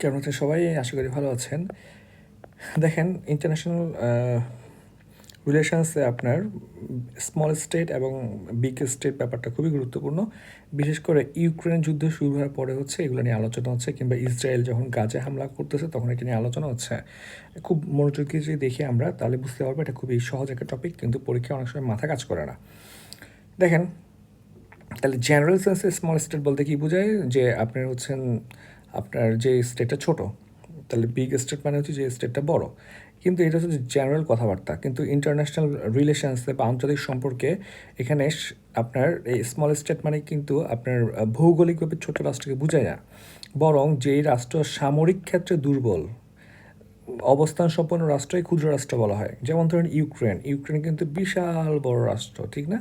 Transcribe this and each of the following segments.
কেমন আছেন সবাই? আশা করি ভালো আছেন। দেখেন ইন্টারন্যাশনাল রিলেশনসে আপনার স্মল স্টেট এবং বিগ স্টেট ব্যাপারটা খুবই গুরুত্বপূর্ণ। বিশেষ করে ইউক্রেন যুদ্ধ শুরু হওয়ার পরে হচ্ছে এগুলো নিয়ে আলোচনা হচ্ছে, কিংবা ইসরায়েল যখন গাজে হামলা করতেছে তখন এটা নিয়ে আলোচনা হচ্ছে। খুব মনোযোগী যদি দেখি আমরা, তাহলে বুঝতে পারব এটা খুবই সহজ একটা টপিক কিন্তু পরীক্ষা অনেক সময় মাথা কাজ করে না। দেখেন, তাহলে জেনারেল সেন্সে স্মল স্টেট বলতে কি বোঝায়? যে আপনার হচ্ছেন আপনার যে স্টেটটা ছোট, তাহলে বিগ স্টেট মানে হচ্ছে যে স্টেটটা বড়। কিন্তু এটা হচ্ছে জেনারেল কথাবার্তা। কিন্তু ইন্টারন্যাশনাল রিলেশনসে বা আন্তর্জাতিক সম্পর্কে এখানে আপনার এই স্মল স্টেট মানে কিন্তু আপনার ভৌগোলিকভাবে ছোট রাষ্ট্রকে বোঝায় না। বরং যেই রাষ্ট্র সামরিক ক্ষেত্রে দুর্বল অবস্থান সম্পন্ন রাষ্ট্রই ক্ষুদ্র রাষ্ট্র বলা হয়। যেমন ধরেন ইউক্রেন। ইউক্রেন কিন্তু বিশাল বড় রাষ্ট্র, ঠিক না?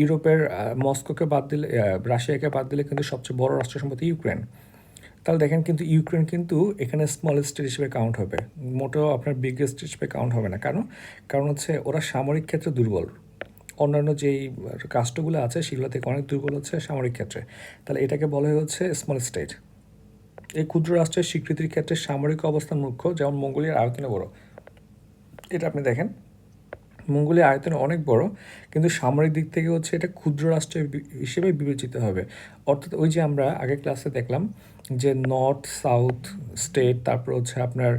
ইউরোপের মস্কোকে বাদ দিলে রাশিয়াকে বাদ দিলে কিন্তু সবচেয়ে বড় রাষ্ট্র সম্পত্তি ইউক্রেন। তাহলে দেখেন কিন্তু ইউক্রেন কিন্তু এখানে স্মল স্টেট হিসেবে কাউন্ট হবে। মোটেও আপনার বিগেস্ট হিসেবে কাউন্ট হবে না। কারণ কারণ হচ্ছে ওরা সামরিক ক্ষেত্রে দুর্বল। অন্যান্য যেই রাষ্ট্রগুলো আছে, সেগুলো থেকে অনেক দুর্বল হচ্ছে সামরিক ক্ষেত্রে। তাহলে এটাকে বলা হচ্ছে স্মল স্টেট এই ক্ষুদ্র রাষ্ট্রের স্বীকৃতির ক্ষেত্রে সামরিক অবস্থান মুখ্য, যেমন মঙ্গোলিয়ার আয়তনে বড়। এটা আপনি দেখেন। মঙ্গোলিয়া আয়তনে অনেক বড়, কিন্তু সামরিক দিক থেকে হচ্ছে এটা ক্ষুদ্র রাষ্ট্র হিসেবে বিবেচিত হবে। অর্থাৎ ওই যে আমরা আগে ক্লাসে দেখলাম যে নর্থ সাউথ স্টেট তারপর হচ্ছে আপনার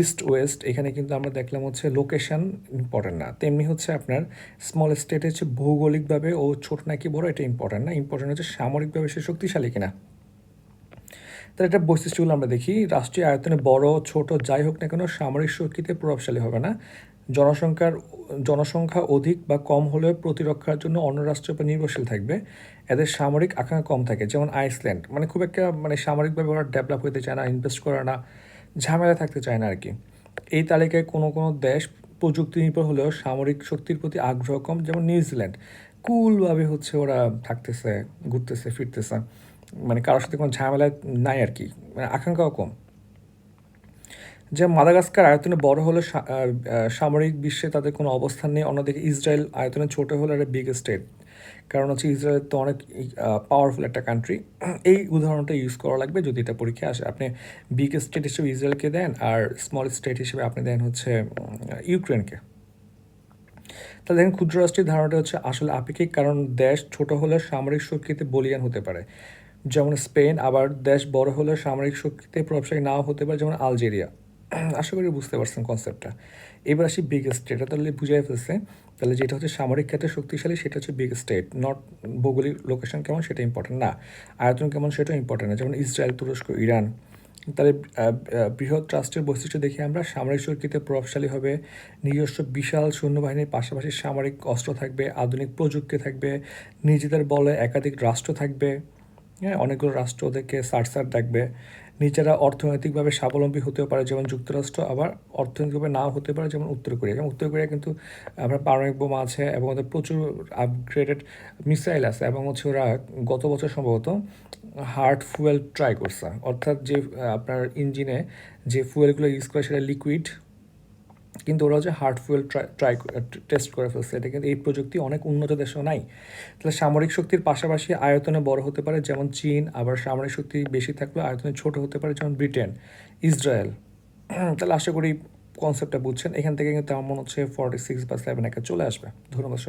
ইস্ট ওয়েস্ট এখানে কিন্তু আমরা দেখলাম হচ্ছে লোকেশন ইম্পর্টেন্ট না। তেমনি হচ্ছে আপনার স্মল স্টেট হচ্ছে ভৌগোলিকভাবে ও ছোট নাকি বড়, এটা ইম্পর্টেন্ট না। ইম্পর্টেন্ট হচ্ছে সামরিকভাবে সে শক্তিশালী কিনা। তাহলে এটা বৈশিষ্ট্যগুলো আমরা দেখি, রাষ্ট্রীয় আয়তনে বড়, ছোট, যাই হোক না কেন, সামরিক শক্তিতে প্রভাবশালী হবে না। জনসংখ্যার, জনসংখ্যা অধিক বা কম হলেও প্রতিরক্ষার জন্য অন্য রাষ্ট্রের উপর নির্ভরশীল থাকবে। এদের সামরিক আকাঙ্ক্ষা কম থাকে, যেমন আইসল্যান্ড। মানে খুব একটা মানে সামরিকভাবে ওরা ডেভেলপ হতে চায় না ইনভেস্ট করে না, ঝামেলা থাকতে চায় না আর কি এই তালিকায় কোনো কোনো দেশ প্রযুক্তি নির্ভর হলেও সামরিক শক্তির প্রতি আগ্রহ কম, যেমন নিউজিল্যান্ড। কুলভাবে হচ্ছে ওরা থাকতেছে, ঘুরতেছে, ফিরতেছে। মানে কারোর সাথে কোনো ঝামেলা নাই আর কি মানে আকাঙ্ক্ষাও কম। যে মাদাগাস্কার আয়তনে বড় হলে সামরিক বিশ্বে তাদের কোনো অবস্থান নেই, অন্যদিকে ইসরায়েল আয়তনে ছোট হলে একটা বিগ স্টেট কারণ হচ্ছে ইসরায়েল তো অনেক পাওয়ারফুল একটা কান্ট্রি এই উদাহরণটা ইউজ করা লাগবে যদি এটা পরীক্ষা আসে। আপনি বিগ স্টেট হিসেবে ইসরায়েলকে দেন আর স্মল স্টেট হিসেবে আপনি দেন হচ্ছে ইউক্রেনকে। তাহলে দেখেন, ক্ষুদ্র রাষ্ট্রের ধারণাটা হচ্ছে আসলে আপেক্ষিক, কারণ দেশ ছোট হলে সামরিক শক্তিতে বলিয়ান হতে পারে। যেমন স্পেন, আবার দেশ বড় হলে সামরিক শক্তিতে প্রভাবশালী নাও হতে পারে, যেমন আলজেরিয়া। আশা করি বুঝতে পারছেন কনসেপ্টটা এবার আসি বিগ স্টেট তাহলে বুঝাই ফেলছে। তাহলে যেটা হচ্ছে সামরিক ক্ষেত্রে শক্তিশালী, সেটা হচ্ছে বিগ স্টেট নট ভৌগোলিক লোকেশন কেমন সেটা ইম্পর্টেন্ট না। আয়তন কেমন সেটাও ইম্পর্টেন্ট না, যেমন ইসরায়েল, তুরস্ক, ইরান। তাহলে বৃহৎ রাষ্ট্রের বৈশিষ্ট্য দেখে আমরা সামরিক শক্তিতে প্রভাবশালী হবে, নিজস্ব বিশাল সৈন্যবাহিনীর পাশাপাশি সামরিক অস্ত্র থাকবে, আধুনিক প্রযুক্তি থাকবে, নিজেদের বলে একাধিক রাষ্ট্র থাকবে। হ্যাঁ অনেকগুলো রাষ্ট্র ওদেরকে সার সার ডাকবে। নিজেরা অর্থনৈতিকভাবে স্বাবলম্বী হতেও পারে, যেমন যুক্তরাষ্ট্র, আবার অর্থনৈতিকভাবে নাও হতে পারে, যেমন উত্তর কোরিয়া। যেমন উত্তর কোরিয়া কিন্তু আমরা পারমাণবিক বোমা আছে এবং ওদের প্রচুর আপগ্রেডেড মিসাইল আছে এবং হচ্ছে ওরা গত বছর সম্ভবত হার্ড ফুয়েল ট্রাই করছে। অর্থাৎ যে আপনার ইঞ্জিনে যে ফুয়েলগুলো ইউজ করে সেটা লিকুইড কিন্তু ওরা হচ্ছে হার্ড ফুয়েল ট্রাই টেস্ট করে ফেলছে, এটা কিন্তু এই প্রযুক্তি অনেক উন্নত দেশেও নাই। তাহলে সামরিক শক্তির পাশাপাশি আয়তনে বড় হতে পারে যেমন চীন, আবার সামরিক শক্তি বেশি থাকলে আয়তনে ছোট হতে পারে যেমন ব্রিটেন, ইসরায়েল। তাহলে আশা করি কনসেপ্টটা বুঝছেন, এখান থেকে কিন্তু আমার মনে হচ্ছে ফর্টি সিক্স বা সেভেন একে চলে আসবে। ধন্যবাদ